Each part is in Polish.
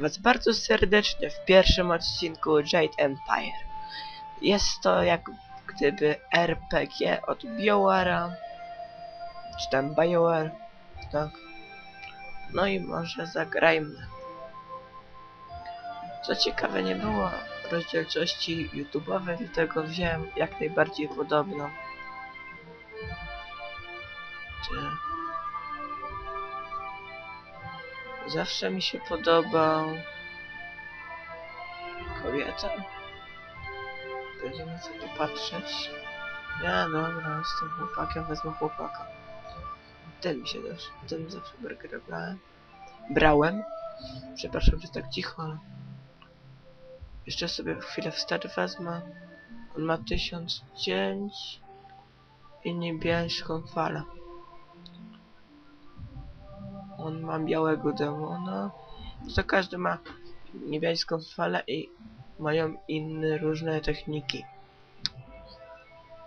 Witam was bardzo serdecznie w pierwszym odcinku Jade Empire. Jest to jak gdyby RPG od BioWare'a, czy tam BioWare, tak. No i może zagrajmy. Co ciekawe, nie było rozdzielczości YouTube'owej, dlatego wziąłem jak najbardziej podobną. Czy... Zawsze mi się podobał kobieta. Będziemy sobie patrzeć. Ja dobra, jestem chłopakiem, wezmę chłopaka. Ten mi się też, ten zawsze burgera brałem. Brałem. Przepraszam, że tak cicho, ale... Jeszcze sobie chwilę wstecz wezmę. On ma tysiąc cięć i niebieską falę. On ma białego demona. To każdy ma niebieską falę i mają inne różne techniki.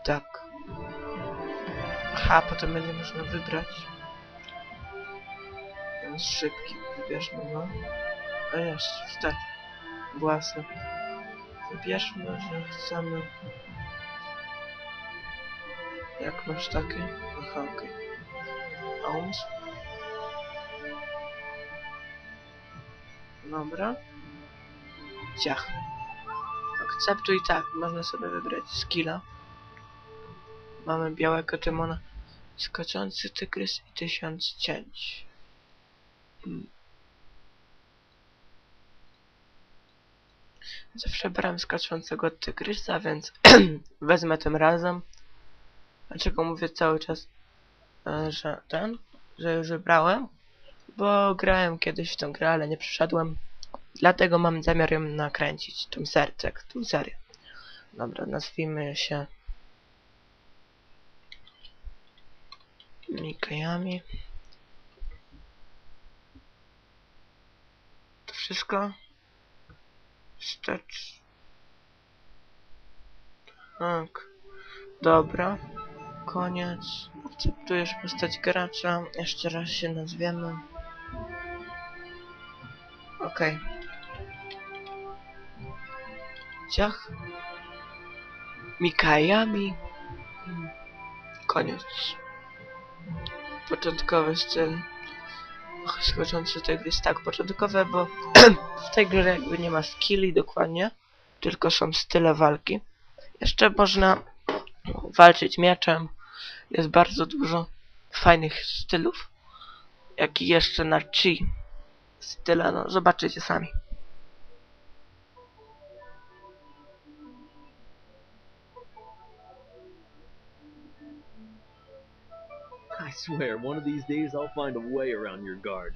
Tak. Aha, potem będzie można wybrać. Jest szybki, wybierzmy go. A jeszcze, wstać. Własne. Wybierzmy, że chcemy... Jak masz takie? Aha, okej. A on? Dobra. Ciach. Akceptuj tak, można sobie wybrać skilla. Mamy białego demona, skaczący tygrys i tysiąc cięć. Hmm. Zawsze brałem skaczącego tygrysa, więc wezmę tym razem. Dlaczego mówię cały czas, e, że ten, że już wybrałem? Bo grałem kiedyś w tą grę, ale nie przyszedłem. Dlatego mam zamiar ją nakręcić, tą sercek, tą serię. Dobra, nazwijmy się Mikajami. To wszystko? Wstecz. Tak. Dobra. Koniec. Akceptujesz postać gracza. Jeszcze raz się nazwiemy. Okej. Ciach. Mikajami. Koniec. Początkowy styl. Och, skoczący tygrys. Tak, początkowe, bo w tej grze jakby nie ma skilli dokładnie, tylko są style walki. Jeszcze można walczyć mieczem. Jest bardzo dużo fajnych stylów. Jak i jeszcze na chi style, no zobaczycie sami. I swear, one of these days I'll find a way around your guard.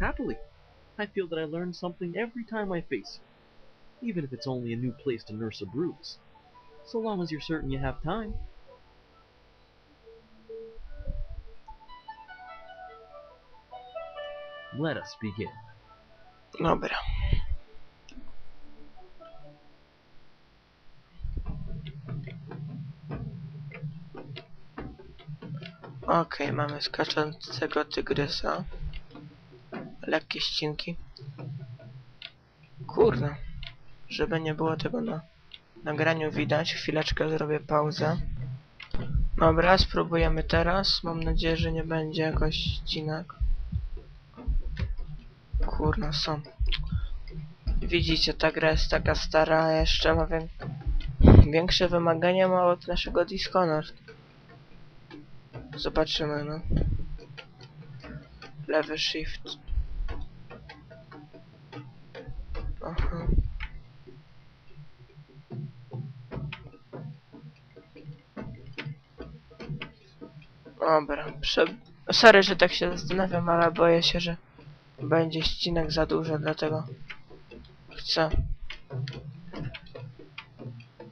Happily, I feel that I learn something every time I face you, even if it's only a new place to nurse a bruise. So long as you're certain you have time. Let us begin. Dobra. Okej, mamy skaczącego tygrysa. Lekkie ścinki. Kurna. Żeby nie było tego na nagraniu widać, chwileczkę zrobię pauzę. Dobra, spróbujemy teraz. Mam nadzieję, że nie będzie jakoś ścinek. Kurna, są. Widzicie, ta gra jest taka stara, jeszcze ma wię... większe wymagania ma od naszego Dishonored. Zobaczymy, no. Lewy shift. Aha. Dobra, prze... Sorry, że tak się zastanawiam, ale boję się, że będzie ścinek za dużo, dlatego chcę.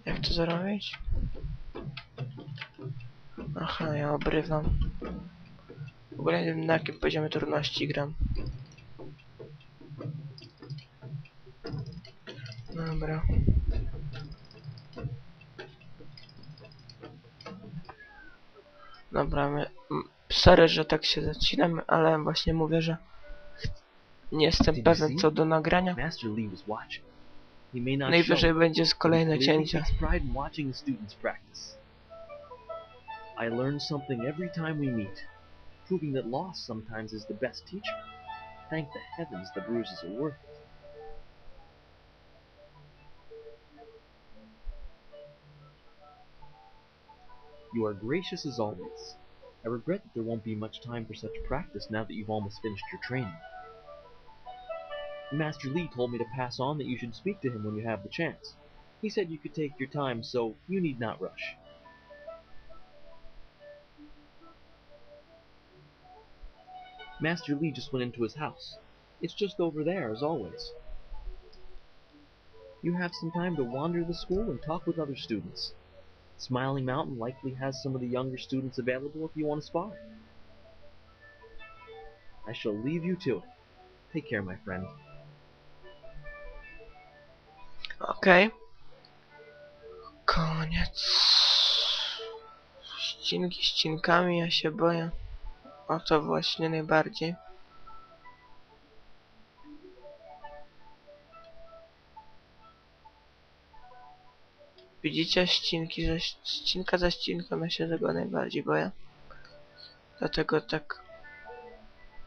Jak to zrobić? Aha, ja obrywam. W ogóle nie wiem na jakim poziomie trudności gram. Dobra. Dobra, my... sorry, że tak się zacinam, ale właśnie mówię, że nie jestem pewien co do nagrania. Master Lee was watching. He may not Najwyżej będzie z kolejne he clearly cięcie. takes pride in watching the students practice. I learn something every time we meet, proving that loss sometimes is the best teacher. Thank the heavens the bruises are worth it. You are gracious as always. I regret that there won't be much time for such practice now that you've almost finished your training. Master Lee told me to pass on that you should speak to him when you have the chance. He said you could take your time, so you need not rush. Master Lee just went into his house. It's just over there, as always. You have some time to wander the school and talk with other students. Smiling Mountain likely has some of the younger students available if you want to spar. I shall leave you to it. Take care, my friend. Okej. Koniec. Ścinki ścinkami, ja się boję. O to właśnie najbardziej. Widzicie ścinki za ścinka za ścinką, ja się tego najbardziej boję. Dlatego tak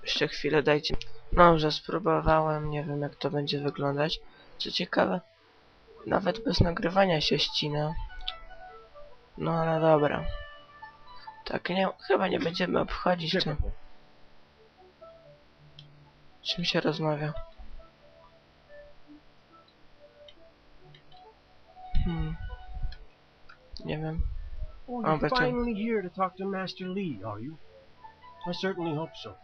jeszcze chwilę dajcie. No, że spróbowałem, nie wiem jak to będzie wyglądać. Co ciekawe, nawet bez nagrywania się ścina. No ale dobra. Tak, nie, chyba nie będziemy obchodzić to. Czym się rozmawia? Hmm. Nie wiem. Oh, you're finally here to talk to Master Lee, are you? I certainly hope so.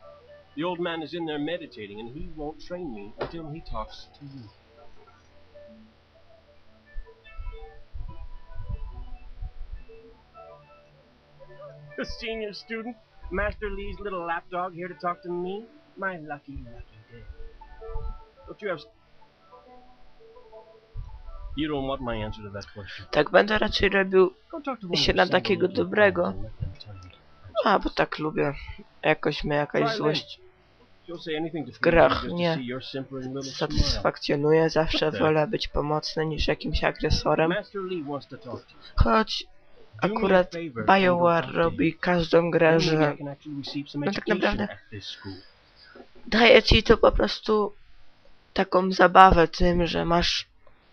The old man is in there meditating, and he won't train me until he talks to you. The senior student, Master Lee's little lapdog, here to talk to me? My lucky, lucky day. Don't you have... You don't want my answer to that question. Tak będę raczej robił. Go talk to one się of na the takiego dobrego. friends and let them tell you. A, bo tak lubię. Jakoś mnie jakaś złość She'll say anything to W feed you grach just to nie see your simpering little smile. satysfakcjonuje. Zawsze wolę być pomocny niż jakimś agresorem. Master Lee wants to talk to you. Choć akurat BioWare robi każdą grę, że no tak naprawdę- daje ci to po prostu taką zabawę tym, że masz,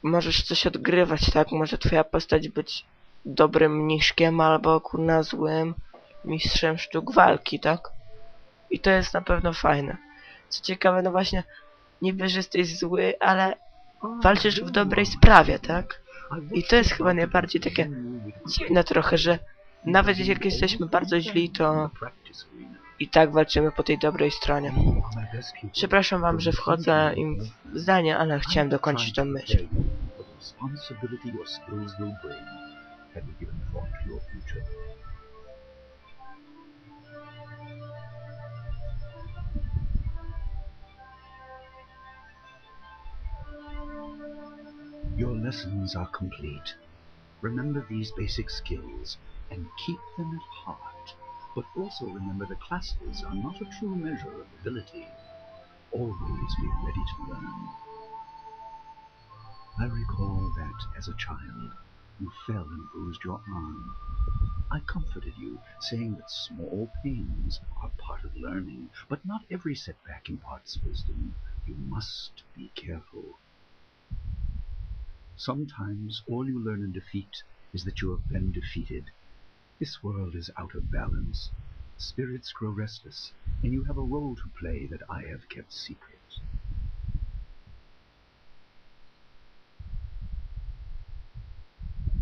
możesz coś odgrywać, tak? Może twoja postać być dobrym mniszkiem albo kurna złym mistrzem sztuk walki, tak? I to jest na pewno fajne. Co ciekawe, no właśnie, niby, że jesteś zły, ale walczysz w dobrej sprawie, tak? I to jest chyba najbardziej takie dziwne trochę, że nawet jak jesteśmy bardzo źli, to i tak walczymy po tej dobrej stronie. Przepraszam wam, że wchodzę im w zdanie, ale chciałem dokończyć tę myśl. responsibility your skills will bring. Given thought to your future? Lessons are complete. Remember these basic skills and keep them at heart. But also remember the classes are not a true measure of ability. Always be ready to learn. I recall that, as a child, you fell and bruised your arm. I comforted you, saying that small pains are part of learning, but not every setback imparts wisdom. You must be careful. Sometimes all you learn in defeat is that you have been defeated. This world is out of balance. Spirits grow restless, and you have a role to play that I have kept secret.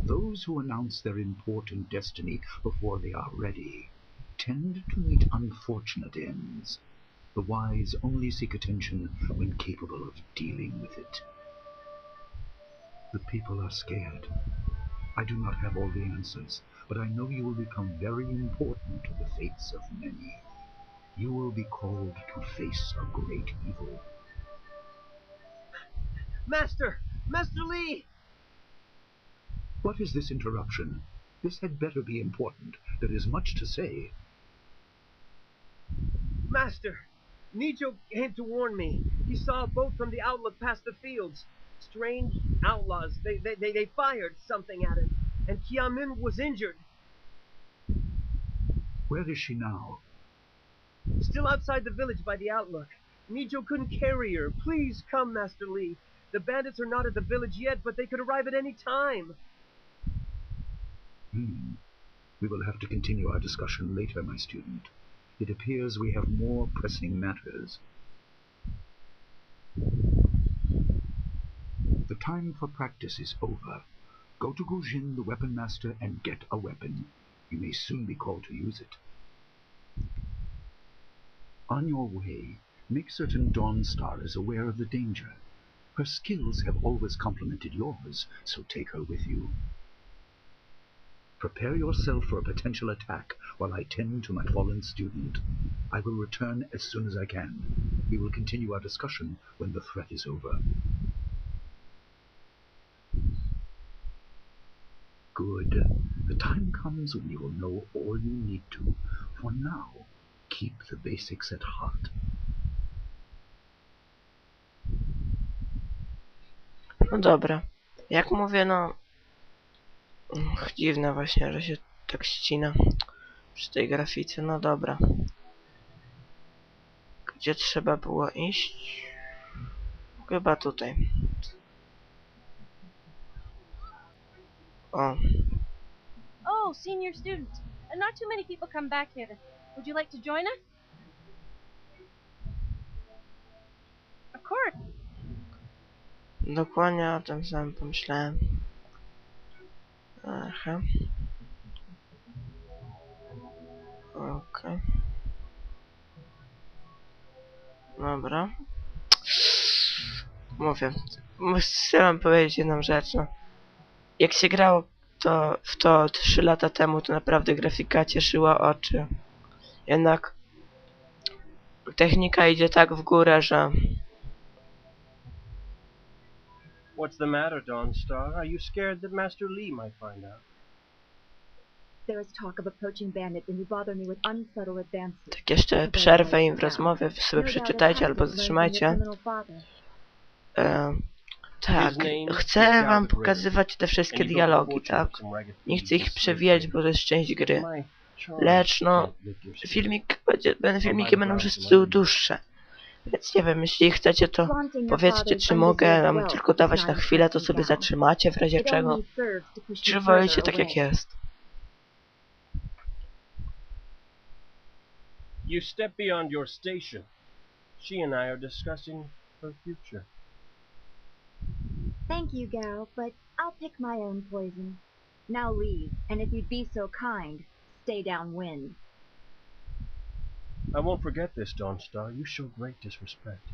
Those who announce their important destiny before they are ready tend to meet unfortunate ends. The wise only seek attention when capable of dealing with it. The people are scared. I do not have all the answers, but I know you will become very important to the fates of many. You will be called to face a great evil. Master! Master Lee! What is this interruption? This had better be important. There is much to say. Master, Nijo came to warn me. He saw a boat from the outlook past the fields. Strange outlaws. They, they, they, they fired something at him, and Kiamin was injured. Where is she now? Still outside the village by the outlook. Nijo couldn't carry her. Please come, Master Lee. The bandits are not at the village yet, but they could arrive at any time. Hmm. We will have to continue our discussion later, my student. It appears we have more pressing matters. The time for practice is over. Go to Gujin, the weapon master, and get a weapon. You may soon be called to use it. On your way, make certain Dawnstar is aware of the danger. Her skills have always complemented yours, so take her with you. Prepare yourself for a potential attack while I tend to my fallen student. I will return as soon as I can. We will continue our discussion when the threat is over. Good. The time comes when you will know all you need to. For now, keep the basics at heart. No dobra. Jak mówię, no... Dziwne właśnie, że się tak ścina przy tej grafice. No dobra. Gdzie trzeba było iść? Chyba tutaj. O, Oh, senior student. Uh, Not too many people come back here. Would you like to join us? Of course. dokładnie o tym samym pomyślałem. Aha. Okej. Dobra. Mówię. Chciałem powiedzieć jedną rzecz, no. Jak się grało to, w to 3 lata temu, to naprawdę grafika cieszyła oczy. Jednak technika idzie tak w górę, że What's the matter, Dawnstar? Are you scared that Master Lee might find out? There is talk of approaching bandits, and you bother me with unsubtle advances. tak jeszcze przerwę im w rozmowie, wy sobie przeczytajcie albo zatrzymajcie. E, tak, chcę wam pokazywać te wszystkie dialogi, tak? Nie chcę ich przewijać, bo to jest część gry. Lecz no, filmik będzie, będą filmiki będą wszyscy dłuższe. Więc nie wiem, jeśli chcecie to powiedzcie, czy mogę nam tylko dawać na chwilę, to sobie zatrzymacie w razie czego. Czy wolicie tak jak jest? You step beyond your station. She and I are discussing her future. Thank you, Gal, but I'll pick my own poison. Now leave, and if you'd be so kind, stay downwind. I won't forget this, Dawnstar. You show great disrespect.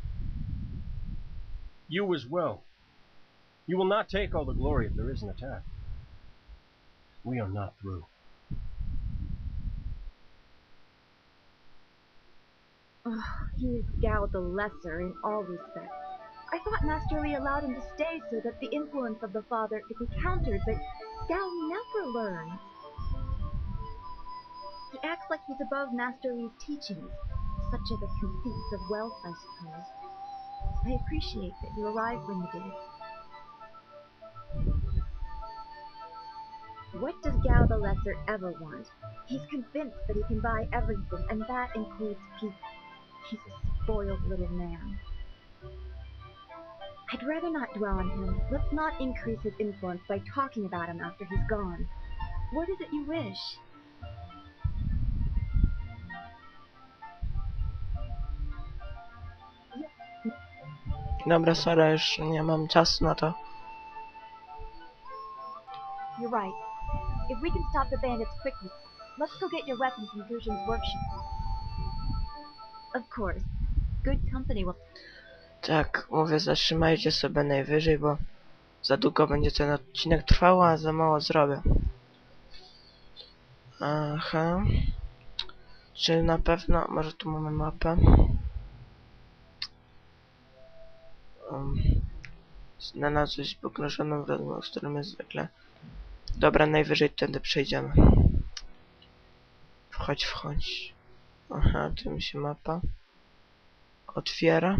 You as well. You will not take all the glory if there is an attack. We are not through. Oh, he is Gal the Lesser in all respects. I thought Master Lee allowed him to stay so that the influence of the father could be countered, but Gal never learns. He acts like he's above Master Lee's teachings. Such are the conceits of wealth, I suppose. I appreciate that you arrived when you did. What does Gao the Lesser ever want? He's convinced that he can buy everything, and that includes people. He's a spoiled little man. I'd rather not dwell on him. Let's not increase his influence by talking about him after he's gone. What is it you wish? Dobra, sorry, już nie mam czasu na to. You're right. If we can stop the bandits quickly, let's go get your weapons from Gujin's workshop. Of course. Good company will Tak, mówię, zatrzymajcie sobie najwyżej, bo za długo będzie ten odcinek trwał, a za mało zrobię. Aha. Czy na pewno... Może tu mamy mapę. Um, znalazłeś pogrążoną w rozmowę, z którym jest zwykle. Dobra, najwyżej tędy przejdziemy. Wchodź, wchodź. Aha, tym się mapa otwiera.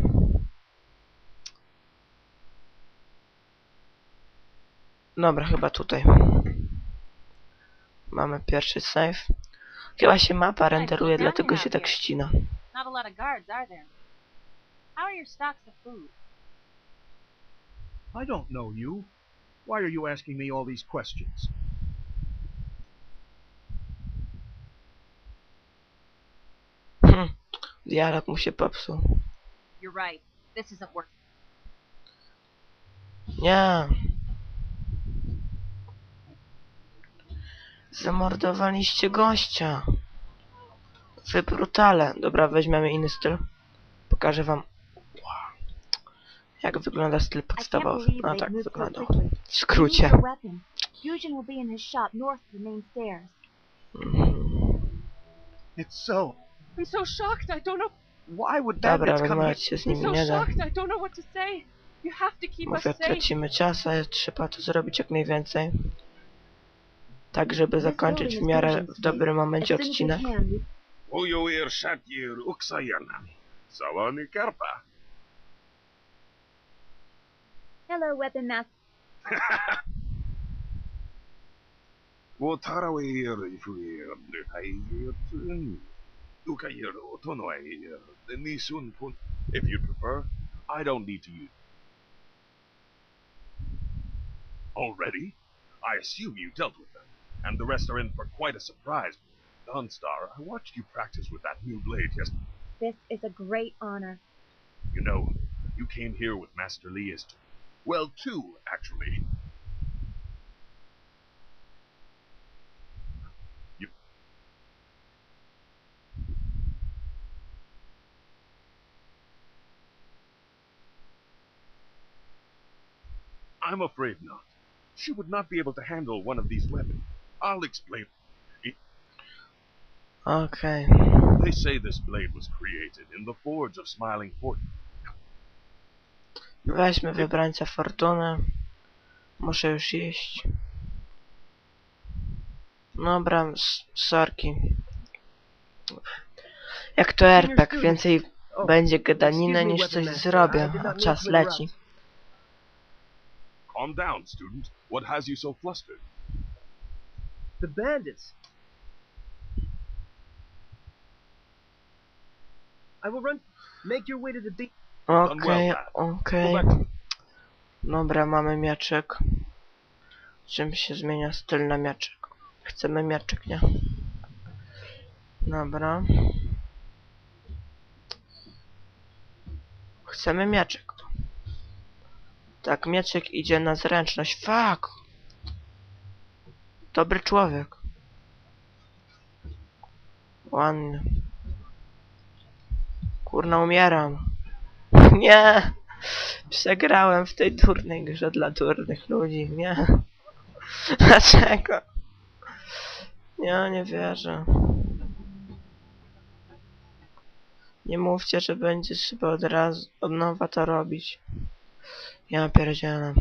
Dobra, chyba tutaj. Mamy pierwszy save. Chyba się mapa renderuje, dlatego się tak ścina. Not a lot of guards, are there? How are your stocks of food? I don't know you. Why are you asking me all these questions? Hm, dialog mu się popsuł. You're right. This isn't working. Nie. Zamordowaliście gościa. Wy brutale. Dobra, weźmiemy inny styl. Pokażę wam. Jak wygląda styl podstawowy? No tak wygląda. W skrócie. Hmm. It's so. I'm so shocked. I don't know why would that Dobra, rozmawiać z nimi nie da. Mówię, tracimy czas, ale trzeba to zrobić jak najwięcej. Tak, żeby zakończyć w miarę w dobrym momencie odcinek. shatir. Sawani karpa. Hello, Weapon Master. Wotarawir ifuir nukair tun. Ukair otonoir nisun pun. If you prefer, I don't need to use. Already? I assume you dealt with them, and the rest are in for quite a surprise. Dawnstar, I watched you practice with that new blade yesterday. This is a great honor. You know, you came here with Master Lee as to, well, two, actually. You. I'm afraid not. She would not be able to handle one of these weapons. I'll explain. Okej. They say this blade was created in the forge of Smiling Fortune. Weźmy wybrańca fortuny. Muszę już iść. Dobra, s- sorki. Jak to RPG, więcej będzie gadaniny niż coś zrobię, a czas leci. Calm down, student. What has you so flustered? The bandits. I will run. Make your way to the beach. Okej, okej. Dobra, mamy mieczek. Czym się zmienia styl na mieczek? Chcemy mieczek, nie? Dobra. Chcemy mieczek. Tak, mieczek idzie na zręczność. Fuck! Dobry człowiek. Ładny. Kurna, umieram. Nie! Przegrałem w tej durnej grze dla durnych ludzi, nie? Dlaczego? Ja nie wierzę. Nie mówcie, że będzie trzeba od razu od nowa to robić. Ja pierdzielę.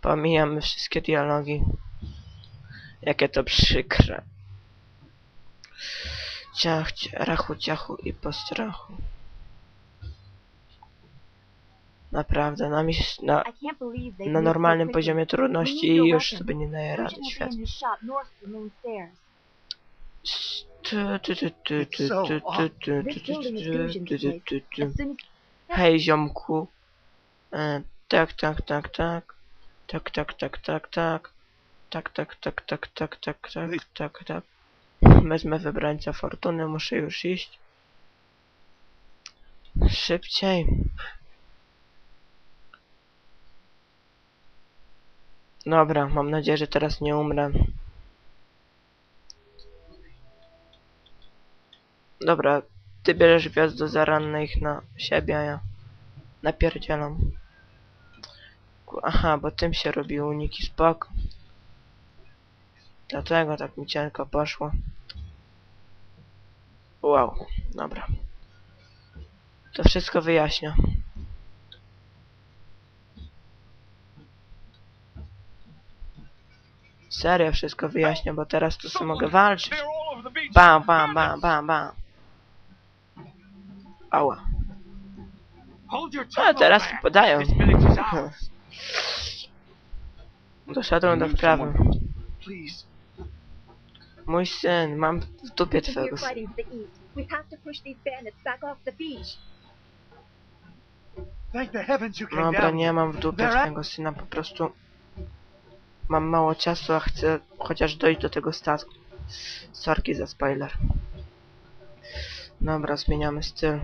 Pomijamy wszystkie dialogi. Jakie to przykre. Ciach, rachu, ciachu i postrachu. Naprawdę, na, na, na normalnym poziomie trudności i już sobie nie daje rady świat. Hej ziomku. E, tak, tak, tak, tak. Tak, tak, tak, tak, tak. Tak, tak, tak, tak, tak, tak, tak, tak, tak. Wezmę wybrańca fortuny, muszę już iść. Szybciej. Dobra, mam nadzieję, że teraz nie umrę. Dobra, ty bierzesz gwiazdo zarannych na siebie, a ja napierdzielam. Aha, bo tym się robi uniki, spoko. Dlatego tak mi cienko poszło. Wow, dobra. To wszystko wyjaśnia. Serio wszystko wyjaśnia, bo teraz tu sobie mogę walczyć. Bam, bam, bam, bam, bam. Ała. A tongue, teraz podają. Doszedłem do wprawy. Please. Mój syn, mam w dupie If twego you're syna. fighting to the east, we have to push these bandits back off the beach. Thank the heavens you came Dobra, down. nie mam w dupie twojego syna, po prostu mam mało czasu, a chcę chociaż dojść do tego statku. Sorki za spoiler. Dobra, zmieniamy styl.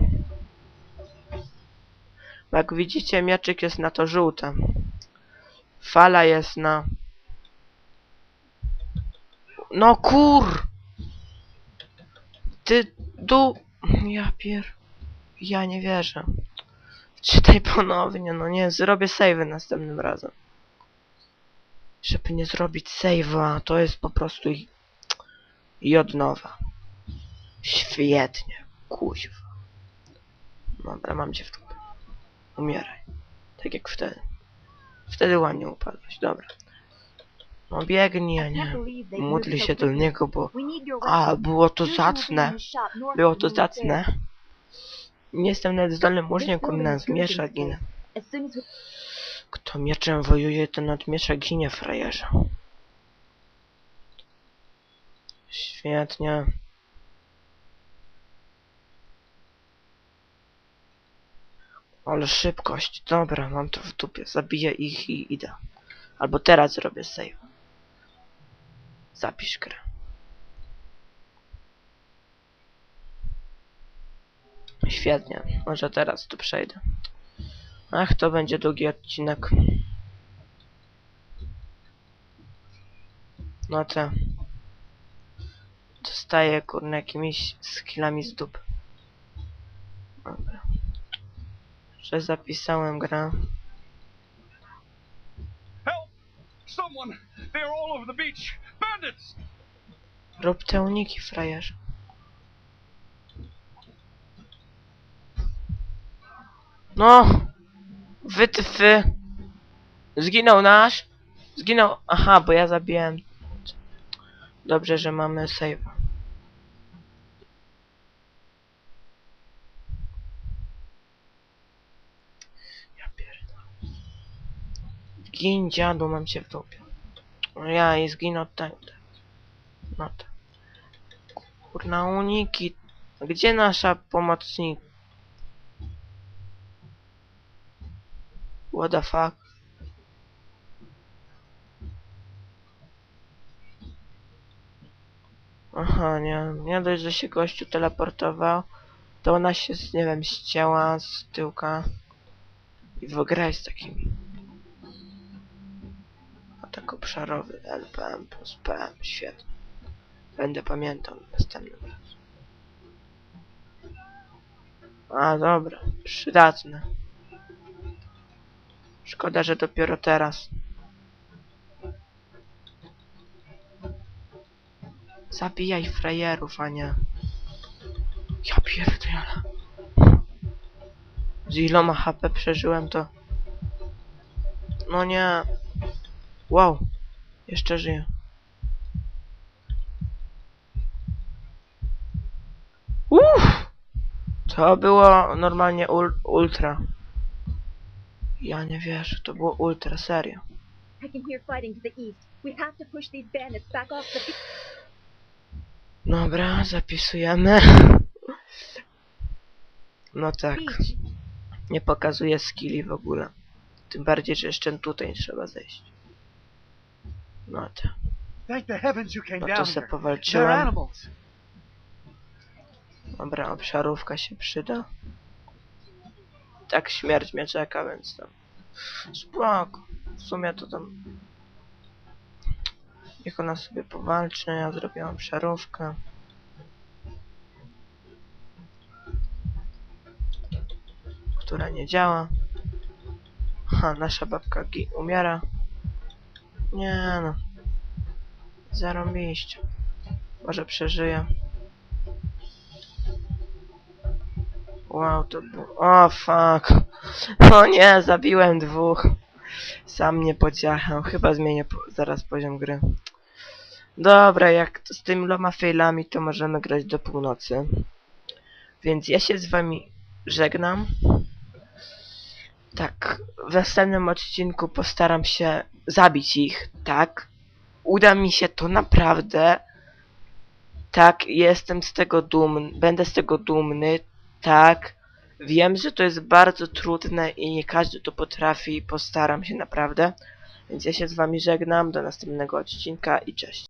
Jak widzicie, mieczyk jest na to żółte. Fala jest na... No kur! Ty du... Ja pier... Ja nie wierzę. Czytaj ponownie, no nie, zrobię save następnym razem. Żeby nie zrobić save'a, to jest po prostu i, i od nowa. Świetnie, kuźwa. Dobra, mam cię w dupie. Umieraj. Tak jak wtedy. Wtedy ładnie upadłeś, dobra. No biegnij, a nie. Módl się do niego, bo... A, było to zacne. Było to zacne. Nie jestem nawet zdolny murznikiem, This building na is zmiesza ginę. Kto mieczem wojuje, ten od miecza ginie, frajerze. Świetnie. Ale szybkość. Dobra, mam to w dupie. Zabiję ich i idę. Albo teraz zrobię save. Zapisz grę. Świetnie. Może teraz tu przejdę. Ach, to będzie długi odcinek. No to. Dostaję kurna jakimiś skillami z dup. Dobra. Że zapisałem grę. Help! Someone! They are all over the beach! Rób te uniki, frajerze. No! Wytyfy! Zginął nasz! Zginął... Aha, bo ja zabiłem... Dobrze, że mamy save. Ja pierdolę. Gin dziadu, mam cię w dupie. Ja i zginął ten. No to. Kurna uniki. Gdzie nasza pomocnik? What the fuck? Aha, nie, nie dość, że się gościu teleportował, to ona się, nie wiem, ścięła z tyłka i wygrać z takimi. Atak obszarowy, LPM plus PM, świetnie. Będę pamiętał następnym razem. A, dobra, przydatne. Szkoda, że dopiero teraz. Zabijaj frajerów, a nie... Ja pierdolę. Z iloma HP przeżyłem to... No nie... Wow. Jeszcze żyję. Uff! To było normalnie ul ultra. Ja nie wierzę, to było ultra, serio. Dobra, zapisujemy. No tak, nie pokazuje skilli w ogóle. Tym bardziej, że jeszcze tutaj trzeba zejść. No no down to se powalczyłem. Dobra, obszarówka się przyda. Tak śmierć mnie czeka, więc tam... Spoko. W sumie to tam... Niech ona sobie powalczy, ja zrobię obszarówkę. Która nie działa. Ha, nasza babka gi- umiera. Nie no. Zarąbiście. Może przeżyje. Wow, to było... O, fuck. O nie, zabiłem dwóch. Sam nie pociachał. Chyba zmienię po... zaraz poziom gry. Dobra, jak z tymi loma failami, to możemy grać do północy. Więc ja się z wami żegnam. Tak, w następnym odcinku postaram się zabić ich, tak. Uda mi się to naprawdę. Tak, jestem z tego dumny, będę z tego dumny, tak. Wiem, że to jest bardzo trudne i nie każdy to potrafi, postaram się naprawdę. Więc ja się z wami żegnam, do następnego odcinka i cześć.